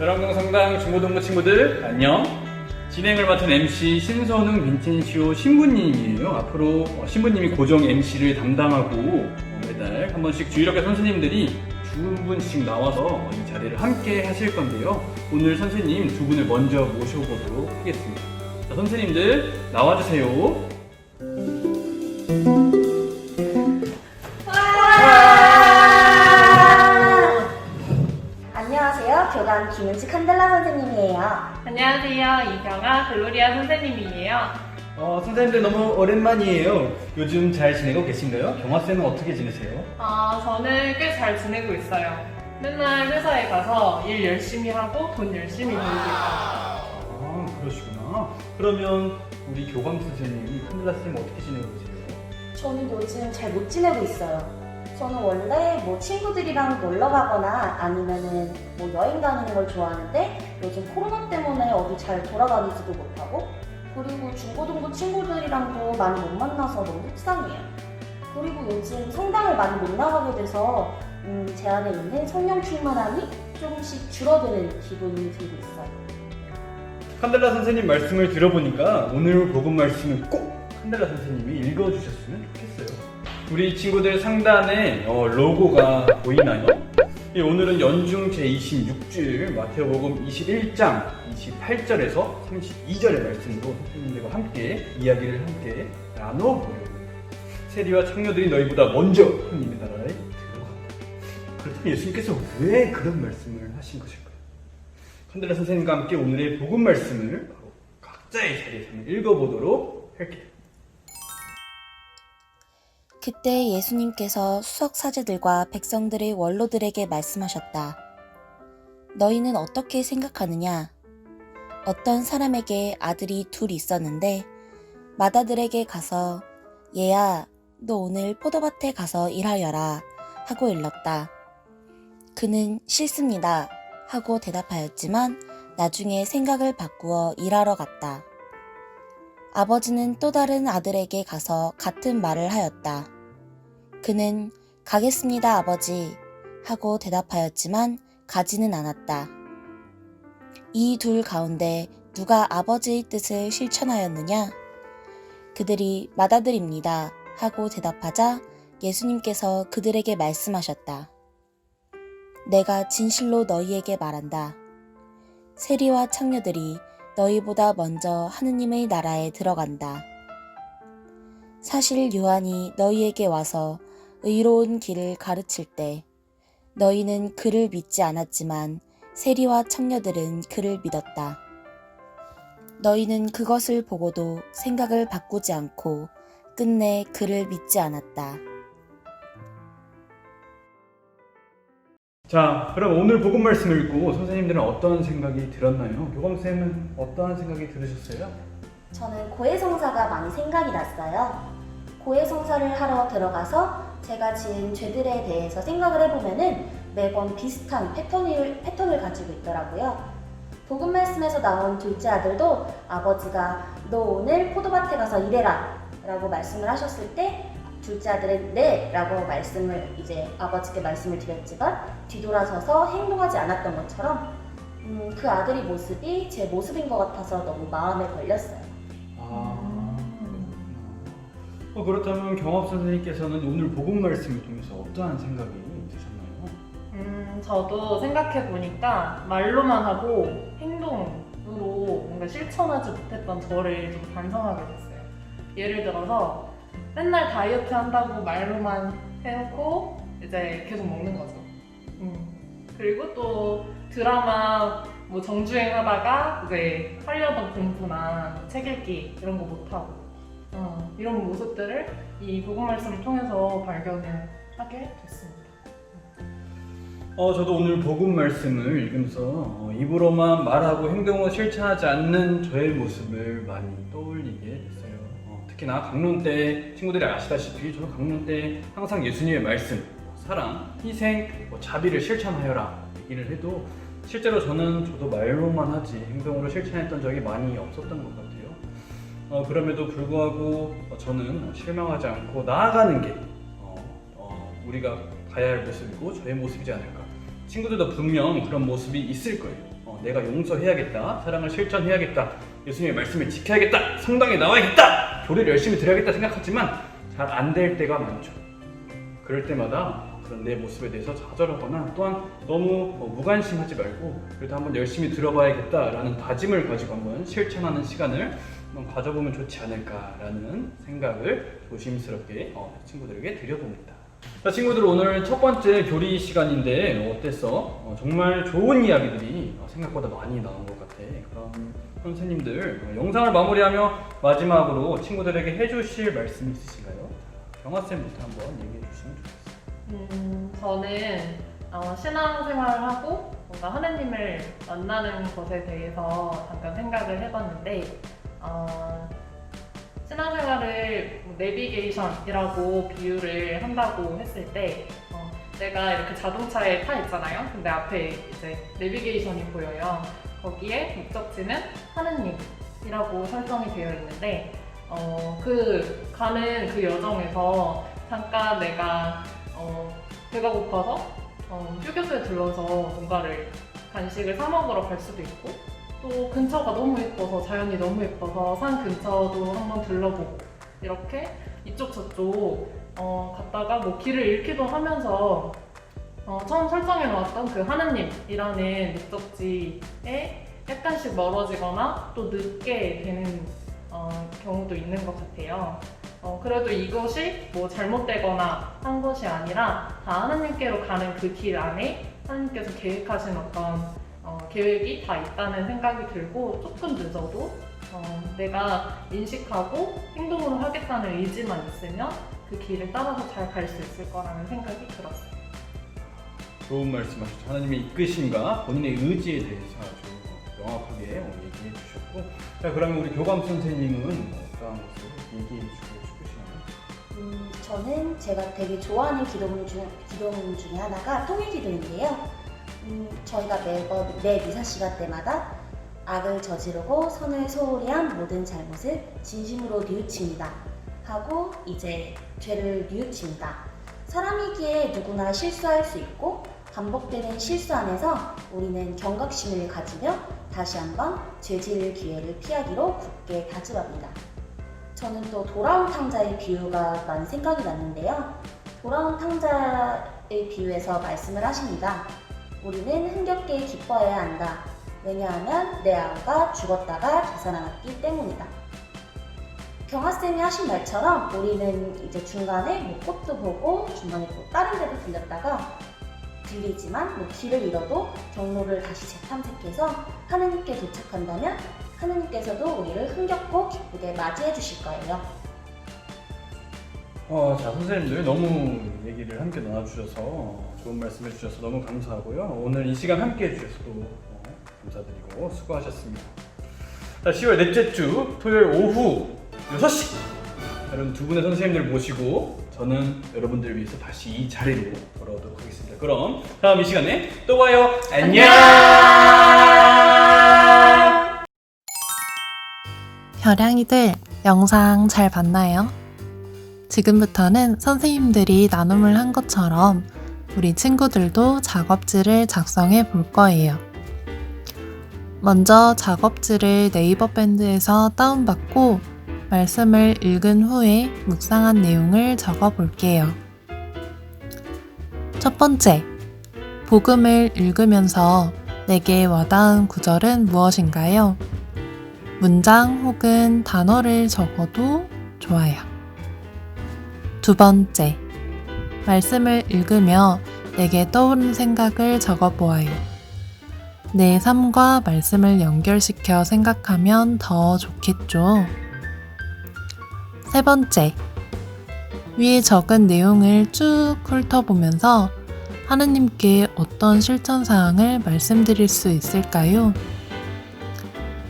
여러분 성당 중고등부 친구들 안녕. 진행을 맡은 MC 신선웅 빈텐시오 신부님이에요. 앞으로 어, 신부님이 고정 MC를 담당하고 어, 매달 한 번씩 주일학교 선생님들이 두 분씩 나와서 이 자리를 함께 하실 건데요. 오늘 선생님 두 분을 먼저 모셔보도록 하겠습니다 자, 선생님들 나와주세요 안녕하세요. 교감 김은지 칸델라 선생님이에요. 안녕하세요. 이경아 글로리아 선생님이에요. 어, 선생님들 너무 오랜만이에요 요즘 잘 지내고 계신가요? 경화쌤은 어떻게 지내세요? 아, 저는 꽤 잘 지내고 있어요. 맨날 회사에 가서 일 열심히 하고 돈 열심히 벌고 있어요. 그러면 우리 교감 선생님 칸들라 쌤 어떻게 지내고 계세요? 저는 요즘 잘 못 지내고 있어요. 저는 원래 뭐 친구들이랑 놀러 가거나 아니면은 뭐 여행 다니는 걸 좋아하는데 요즘 코로나 때문에 어디 잘 돌아다니지도 못하고 그리고 중고등부 친구들이랑도 많이 못 만나서 너무 속상해요. 그리고 요즘 성당을 많이 못 나가게 돼서 음, 제 안에 있는 성령 충만함이 조금씩 줄어드는 기분이 들고 있어요. 칸델라 선생님 말씀을 들어보니까 오늘 복음 말씀을 꼭 칸델라 선생님이 읽어주셨으면 좋겠어요. 우리 친구들 상단에 어, 로고가 보이나요? 예, 오늘은 연중 제26줄 마태복음 21장 28절에서 32절의 말씀으로 선생님들과 함께 이야기를 함께 나눠보려고 세리와 창녀들이 너희보다 먼저 하나님의 나라에 들어간다. 그렇다면 예수님께서 왜 그런 말씀을 하신 것일까요? 칸델라 선생님과 함께 오늘의 복음 말씀을 바로 각자의 자리에서 읽어보도록 할게요. 그때 예수님께서 수석 사제들과 백성들의 원로들에게 말씀하셨다. 너희는 어떻게 생각하느냐? 어떤 사람에게 아들이 둘 있었는데 맏아들에게 가서 얘야, 너 오늘 포도밭에 가서 일하여라 하고 일렀다. 그는 싫습니다 하고 대답하였지만 나중에 생각을 바꾸어 일하러 갔다. 아버지는 또 다른 아들에게 가서 같은 말을 하였다. 그는 가겠습니다, 아버지. 하고 대답하였지만 가지는 않았다. 이 둘 가운데 누가 아버지의 뜻을 실천하였느냐? 그들이 맏아들입니다. 하고 대답하자 예수님께서 그들에게 말씀하셨다. 내가 진실로 너희에게 말한다. 세리와 창녀들이 너희보다 먼저 하느님의 나라에 들어간다. 사실 요한이 너희에게 와서 의로운 길을 가르칠 때 너희는 그를 믿지 않았지만 세리와 청녀들은 그를 믿었다. 너희는 그것을 보고도 생각을 바꾸지 않고 끝내 그를 믿지 않았다. 자, 그럼 오늘 복음 말씀을 읽고 선생님들은 어떤 생각이 들었나요? 교감 쌤은 어떠한 생각이 들으셨어요? 저는 고해성사가 많이 생각이 났어요. 고해성사를 하러 들어가서 제가 지은 죄들에 대해서 생각을 해보면은 매번 비슷한 패턴을, 패턴을 가지고 있더라고요. 복음 말씀에서 나온 둘째 아들도 아버지가 너 오늘 포도밭에 가서 일해라 라고 말씀을 하셨을 때 둘째 아들은 네 라고 말씀을 이제 아버지께 말씀을 드렸지만 뒤돌아서서 행동하지 않았던 것처럼 음, 그 아들의 모습이 제 모습인 것 같아서 너무 마음에 걸렸어요. 아, 그렇구나. 어, 그렇다면 경합 선생님께서는 오늘 복음 말씀을 통해서 어떠한 생각이 드셨나요? 음, 저도 생각해 보니까 말로만 하고 행동으로 뭔가 실천하지 못했던 저를 좀 반성하게 됐어요. 예를 들어서 맨날 다이어트 한다고 말로만 해놓고 이제 계속 먹는 거죠. 음. 그리고 또 드라마 뭐 정주행 하다가 이제 하려던 공부나 책 읽기 이런 거 못하고 어, 이런 모습들을 이 복음 말씀을 통해서 발견을 하게 됐습니다. 어, 저도 오늘 복음 말씀을 읽으면서 어, 입으로만 말하고 행동으로 실천하지 않는 저의 모습을 많이 떠올리게 됐어요. 어, 특히나 강론 때 친구들이 아시다시피 저는 강론 때 항상 예수님의 말씀, 사랑, 희생, 뭐 자비를 실천하여라 얘기를 해도 실제로 저는 저도 말로만 하지 행동으로 실천했던 적이 많이 없었던 것 같아요. 어, 그럼에도 불구하고 어, 저는 실망하지 않고 나아가는 게 어, 어, 우리가 가야 할 모습이고 저의 모습이지 않을까. 친구들도 분명 그런 모습이 있을 거예요. 어, 내가 용서해야겠다, 사랑을 실천해야겠다, 예수님의 말씀을 지켜야겠다, 성당에 나와야겠다, 교리를 열심히 들어야겠다 생각하지만 잘 안 될 때가 많죠. 그럴 때마다 그런 내 모습에 대해서 좌절하거나 또한 너무 어, 무관심하지 말고 그래도 한번 열심히 들어봐야겠다라는 다짐을 가지고 한번 실천하는 시간을 한번 가져보면 좋지 않을까라는 생각을 조심스럽게 어, 친구들에게 드려봅니다. 자 친구들 오늘 첫 번째 교리 시간인데 어땠어? 어, 정말 좋은 이야기들이 어, 생각보다 많이 나온 것 같아. 그럼 선생님들 어, 영상을 마무리하며 마지막으로 친구들에게 해주실 말씀이 있으신가요? 경화 쌤부터 한번 얘기해 주시면 좋겠어요. 음, 저는 어, 신앙생활을 하고 뭔가 하느님을 만나는 것에 대해서 잠깐 생각을 해봤는데 어, 신앙생활을 뭐 내비게이션이라고 비유를 한다고 했을 때 어, 내가 이렇게 자동차에 타 있잖아요. 근데 앞에 이제 내비게이션이 보여요. 거기에 목적지는 하느님이라고 설정이 되어 있는데 어, 그 가는 그 여정에서 잠깐 내가 어, 배가 고파서 어, 휴게소에 들러서 뭔가를 간식을 사 먹으러 갈 수도 있고 또 근처가 너무 예뻐서 자연이 너무 예뻐서 산 근처도 한번 들러보고 이렇게 이쪽 저쪽 어, 갔다가 뭐 길을 잃기도 하면서 어, 처음 설정해 놓았던 그 하느님이라는 목적지에 약간씩 멀어지거나 또 늦게 되는 어, 경우도 있는 것 같아요. 어, 그래도 이것이 뭐 잘못되거나 한 것이 아니라 다 하나님께로 가는 그 길 안에 하나님께서 계획하신 어떤 어, 계획이 다 있다는 생각이 들고 조금 늦어도 어, 내가 인식하고 행동으로 하겠다는 의지만 있으면 그 길을 따라서 잘 갈 수 있을 거라는 생각이 들었어요. 좋은 말씀하셨죠. 하나님의 이끄심과 본인의 의지에 대해서 아주 명확하게 얘기해 주셨고, 자 그러면 우리 교감 선생님은 어떠한 것을 얘기해 주고 싶으시나요? 음, 저는 제가 되게 좋아하는 기도문 중, 기도문 중에 하나가 통일기도인데요. 음, 저희가 매번 매 미사 시간 때마다 악을 저지르고 선을 소홀히 한 모든 잘못을 진심으로 뉘우칩니다. 하고 이제 죄를 뉘우칩니다. 사람이기에 누구나 실수할 수 있고 반복되는 실수 안에서 우리는 경각심을 가지며 다시 한번 죄질 기회를 피하기로 굳게 다짐합니다. 저는 또 돌아온 탕자의 비유가 많이 생각이 났는데요. 돌아온 탕자의 비유에서 말씀을 하십니다. 우리는 흥겹게 기뻐해야 한다. 왜냐하면 내 아우가 죽었다가 되살아났기 때문이다. 경화쌤이 하신 말처럼 우리는 이제 중간에 뭐 꽃도 보고 중간에 또 다른 데도 들렸다가 들리지만 뭐 길을 잃어도 경로를 다시 재탐색해서 하느님께 도착한다면 하느님께서도 우리를 흥겹고 기쁘게 맞이해 주실 거예요. 어, 자 선생님들 너무 얘기를 함께 나눠주셔서 좋은 말씀 해 주셔서 너무 감사하고요. 오늘 이 시간 함께 해주셔서 또 어, 감사드리고 수고하셨습니다. 자, 10월 넷째 주 토요일 오후 6시 여러분 두 분의 선생님들 모시고 저는 여러분들을 위해서 다시 이 자리로 돌아오도록 하겠습니다. 그럼 다음 이 시간에 또 봐요. 안녕. 별양이들 영상 잘 봤나요? 지금부터는 선생님들이 나눔을 한 것처럼 우리 친구들도 작업지를 작성해 볼 거예요. 먼저 작업지를 네이버 밴드에서 다운받고 말씀을 읽은 후에 묵상한 내용을 적어 볼게요. 첫 번째, 복음을 읽으면서 내게 와닿은 구절은 무엇인가요? 문장 혹은 단어를 적어도 좋아요. 두 번째, 말씀을 읽으며 내게 떠오르는 생각을 적어 보아요. 내 삶과 말씀을 연결시켜 생각하면 더 좋겠죠. 세 번째, 위에 적은 내용을 쭉 훑어보면서 하느님께 어떤 실천 사항을 말씀드릴 수 있을까요?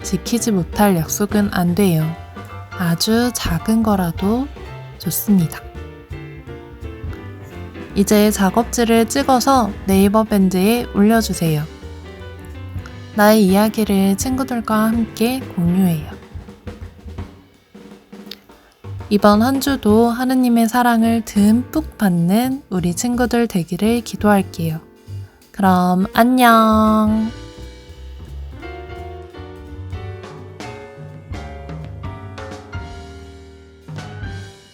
지키지 못할 약속은 안 돼요. 아주 작은 거라도 좋습니다. 이제 작업지를 찍어서 네이버 밴드에 올려주세요. 나의 이야기를 친구들과 함께 공유해요. 이번 한 주도 하느님의 사랑을 듬뿍 받는 우리 친구들 되기를 기도할게요. 그럼 안녕!